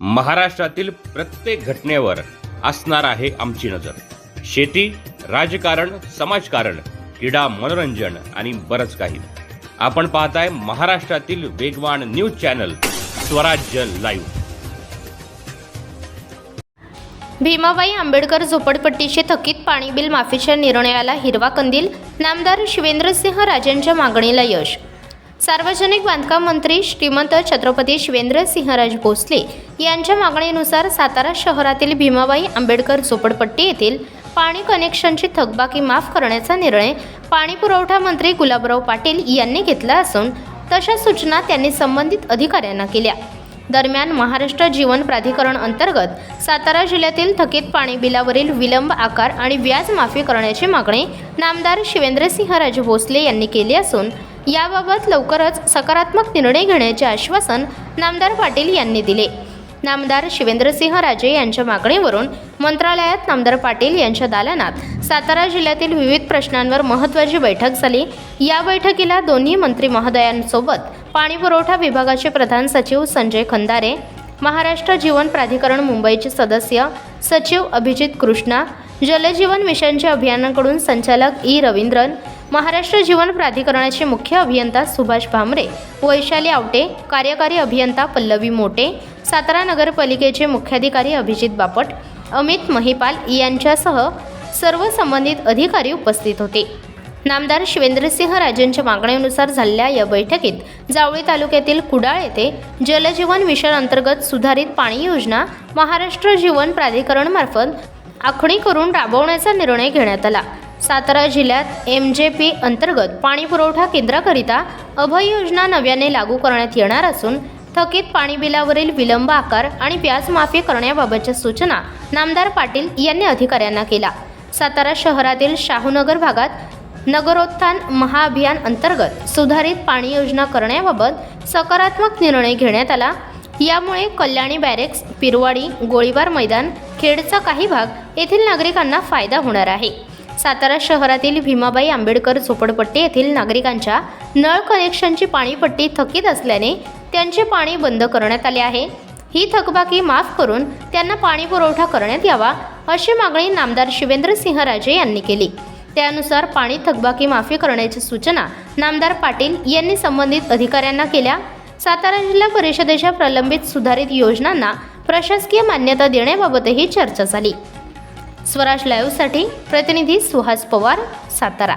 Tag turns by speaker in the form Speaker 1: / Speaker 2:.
Speaker 1: महाराष्ट्रातील प्रत्येक घटनेवर असणार आहे आमची नजर. शेती राजकारण समाजकारण क्रीडा मनोरंजन आणि बरंच काही. आपण पाहताय महाराष्ट्रातील वेगवान news channel Swarajya live.
Speaker 2: Bhimabai Ambedkar झोपडपट्टीचे थकीत पाणी बिल माफीच्या निर्णयाला हिरवा कंदील नामदार शिवेंद्रसिंह राजेंच्या मागणीला यश. सार्वजनिक बांधकाम मंत्री श्रीमंत छत्रपती शिवेंद्रसिंहराज भोसले यांच्या मागणीनुसार सातारा शहरातील भीमाबाई आंबेडकर झोपडपट्टी येथील पाणी कनेक्शनची थकबाकी माफ करण्याचा निर्णय पाणी पुरवठा मंत्री गुलाबराव पाटील यांनी घेतला असून तशा सूचना त्यांनी संबंधित अधिकाऱ्यांना केल्या. दरम्यान महाराष्ट्र जीवन प्राधिकरण अंतर्गत सातारा जिल्ह्यातील थकीत पाणी बिलावरील विलंब आकार आणि व्याज माफी करण्याची मागणी नामदार शिवेंद्रसिंहराजे भोसले यांनी केली असून याबाबत लवकरच सकारात्मक निर्णय घेण्याचे आश्वासन नामदार पाटील यांनी दिले. नामदार शिवेंद्रसिंह राजे यांच्या मागणीवरून मंत्रालयात नामदार पाटील यांच्या दालनात सातारा जिल्ह्यातील विविध प्रश्नांवर महत्त्वाची बैठक झाली. या बैठकीला दोन्ही मंत्री महोदयांसोबत पाणीपुरवठा विभागाचे प्रधान सचिव संजय खंदारे महाराष्ट्र जीवन प्राधिकरण मुंबईचे सदस्य सचिव अभिजित कृष्णा जलजीवन मिशनच्या अभियानाकडून संचालक ई. रवींद्रन महाराष्ट्र जीवन प्राधिकरणाचे मुख्य अभियंता सुभाष भामरे वैशाली आवटे कार्यकारी अभियंता पल्लवी मोटे सातारा नगरपालिकेचे मुख्याधिकारी अभिजित बापट अमित महिपाल यांच्यासह सर्व संबंधित अधिकारी उपस्थित होते. नामदार शिवेंद्रसिंह राजेंच्या मागणीनुसार झालेल्या या बैठकीत जावळी तालुक्यातील कुडाळ येथे जलजीवन मिशन अंतर्गत सुधारित पाणी योजना महाराष्ट्र जीवन प्राधिकरणमार्फत आखणी करून राबवण्याचा निर्णय घेण्यात आला. सातारा जिल्ह्यात एम जे पी अंतर्गत पाणी पुरवठा केंद्राकरिता अभय योजना नव्याने लागू करण्यात येणार असून थकीत पाणी बिलावरील विलंब आकार आणि व्याज माफी करण्याबाबतच्या सूचना नामदार पाटील यांनी अधिकाऱ्यांना केला सातारा शहरातील शाहूनगर भागात नगरोत्थान महाअभियान अंतर्गत सुधारित पाणी योजना करण्याबाबत सकारात्मक निर्णय घेण्यात आला यामुळे कल्याणी बॅरेक्स पिरवाडी गोळीबार मैदान खेडचा काही भाग येथील नागरिकांना फायदा होणार आहे. सातारा शहरातील भीमाबाई आंबेडकर झोपडपट्टी येथील नागरिकांच्या नळ कनेक्शनची पाणीपट्टी थकीत असल्याने त्यांचे पाणी बंद करण्यात आले आहे. ही थकबाकी माफ करून त्यांना पाणी पुरवठा करण्यात यावा अशी मागणी नामदार शिवेंद्रसिंह राजे यांनी केली. त्यानुसार पाणी थकबाकी माफी करण्याची सूचना नामदार पाटील यांनी संबंधित अधिकाऱ्यांना केल्या. सातारा जिल्हा परिषदेच्या प्रलंबित सुधारित योजनांना प्रशासकीय मान्यता देण्याबाबतही चर्चा झाली. स्वराज लाईव्हसाठी प्रतिनिधी सुहास पवार सातारा.